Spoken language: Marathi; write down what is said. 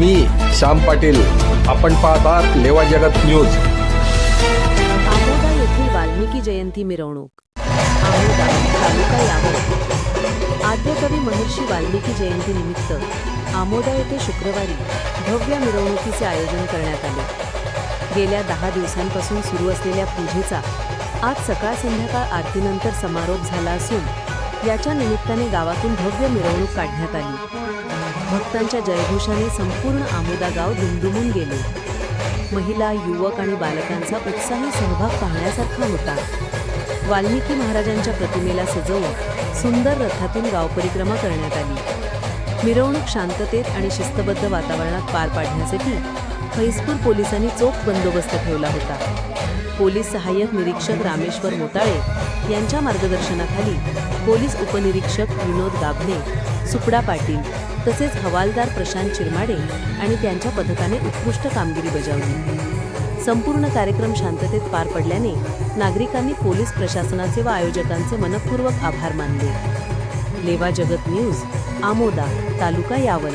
मी श्याम पाटील. आपण पाहतात लेवा जगत न्यूज. आमोदा येथील वाल्मिकी जयंती मिरवणूक. आमोदा तालुका यावल आद्यकवी महर्षी वाल्मिकी जयंती निमित्त आमोदा येथे शुक्रवारी भव्य मिरवणुकीचे आयोजन करण्यात आले. गेल्या दहा दिवसांपासून सुरू असलेल्या पूजेचा आज सकाळ संध्याकाळ आरतीनंतर समारोप झाला असून याच्या निमित्ताने गावातून भव्य मिरवणूक काढण्यात आली. भक्तांच्या जयघोषाने संपूर्ण आमोदा गाव दुमदुमून गेले. महिला युवक आणि बालकांचा उत्साही सहभाग पाहण्यासारखा होता. वाल्मिकी महाराजांच्या प्रतिमेला सजवून सुंदर रथातून गाव परिक्रमा करण्यात आली. मिरवणूक शांततेत आणि शिस्तबद्ध वातावरणात पार पाडण्यासाठी फैजपूर पोलिसांनी चोख बंदोबस्त ठेवला होता. पोलीस सहाय्यक निरीक्षक रामेश्वर मोताळे यांच्या मार्गदर्शनाखाली पोलीस उपनिरीक्षक विनोद गाभणे सुपडा पाटील तसेच हवालदार प्रशांत चिरमाडे आणि त्यांच्या पथकाने उत्कृष्ट कामगिरी बजावली. संपूर्ण कार्यक्रम शांततेत पार पडल्याने नागरिकांनी पोलीस प्रशासनाचे व आयोजकांचे मनपूर्वक आभार मानले. लेवा जगत न्यूज आमोदा तालुका यावल.